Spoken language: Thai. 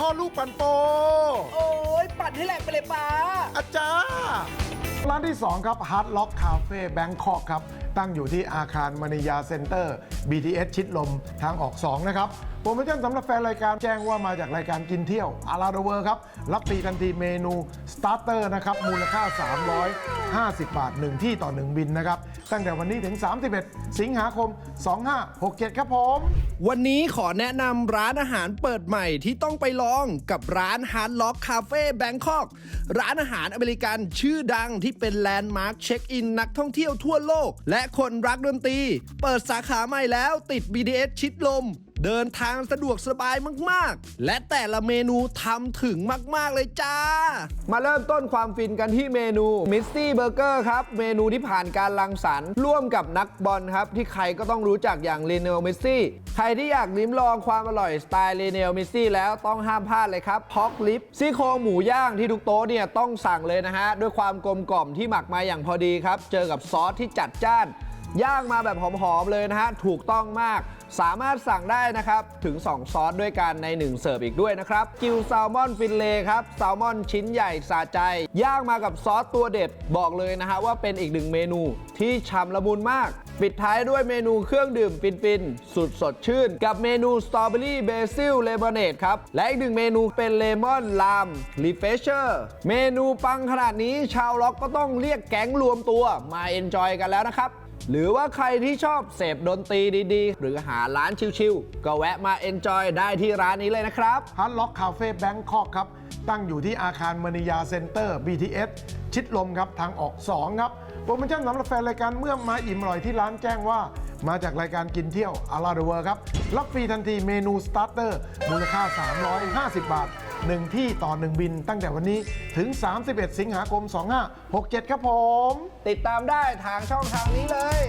พ่อลูกปันโป โอ้ยปั่นให้แหลกไปเลยป้า อาจารย์ร้านที่ 2 ครับ Hard Rock Cafe Bangkok ครับตั้งอยู่ที่อาคารมณียาเซ็นเตอร์ BTS ชิดลมทางออก 2 นะครับ โปรโมชั่นสำหรับแฟนรายการแจ้งว่ามาจากรายการกินเที่ยวอาราเดเวอร์ครับ รับฟรีทันทีเมนูสตาร์เตอร์นะครับ มูลค่า 350 บาท 1 ที่ต่อ 1 บินนะครับ ตั้งแต่วันนี้ถึง 31 สิงหาคม 2567 ครับผม วันนี้ขอแนะนำร้านอาหารเปิดใหม่ที่ต้องไปลองกับร้าน Hard Rock Cafe Bangkok ร้านอาหารอเมริกันชื่อดังที่เป็นแลนด์มาร์คเช็คอินนักท่องเที่ยวทั่วโลก และคนรักดนตรี เปิดสาขาใหม่แล้วติด BDS ชิดลม เดินทางสะดวกสบายมากๆ และแต่ละเมนูทำถึงมาก ๆ เลยจ้า มาเริ่มต้นความฟินกันที่เมนูมิสซี่เบอร์เกอร์ครับ เมนูที่ผ่านการรังสรรค์ร่วมกับนักบอลครับ ที่ใครก็ต้องรู้จักอย่างเลเนลมิสซี่ ใครที่อยากลิ้มลองความอร่อยสไตล์เลเนลมิสซี่แล้วต้องห้ามพลาดเลยครับพอกลิปซี่โครงหมูย่างที่ทุกโต๊ะเนี่ยต้องสั่งเลยนะฮะด้วยความกลมกล่อมที่หมักมาอย่างพอดีครับเจอกับซอสที่จัดจ้าน ย่างมาแบบหอมๆเลยนะฮะ ถูกต้องมาก สามารถสั่งได้นะครับ ถึง 2 ซอสด้วยกันใน 1 เสิร์ฟอีกด้วยนะครับ กิวแซลมอนฟินเลครับแซลมอนชิ้นใหญ่สะใจ ย่างมากับซอสตัวเด็ด บอกเลยนะฮะว่าเป็นอีกหนึ่งเมนูที่ฉ่ำละมุนมาก ปิดท้ายด้วยเมนูเครื่องดื่มฟินๆ สุดสดชื่น กับเมนูสตรอเบอรี่เบซิลเลมอนเนดครับ และอีกหนึ่งเมนูเป็นเลมอนลามรีเฟชเชอร์เมนูปังขนาดนี้ชาวล็อกก็ต้องเรียกแก๊งรวมตัวมาเอนจอยกันแล้วนะครับ หรือว่าใครที่ชอบเสพดนตรีดีๆ หรือหาร้านชิลๆ ก็แวะมาเอนจอยได้ที่ร้านนี้เลยนะครับ ฮาร์ดล็อกคาเฟ่แบงคอกครับ ตั้งอยู่ที่อาคารมณียาเซ็นเตอร์ BTS ชิดลมครับ ทางออก 2 ครับโปรโมชั่นสำหรับแฟนรายการเมื่อมาอิ่มอร่อยที่ร้านแจ้งว่า มาจากรายการกินเที่ยวอาราเดเวอร์ครับ รับฟรีทันทีเมนูสตาร์เตอร์มูลค่า 350 บาท 1 ที่ต่อ 1 บินตั้งแต่วันนี้ถึง 31 สิงหาคม 2567 ครับผม ติดตามได้ทางช่องทางนี้เลย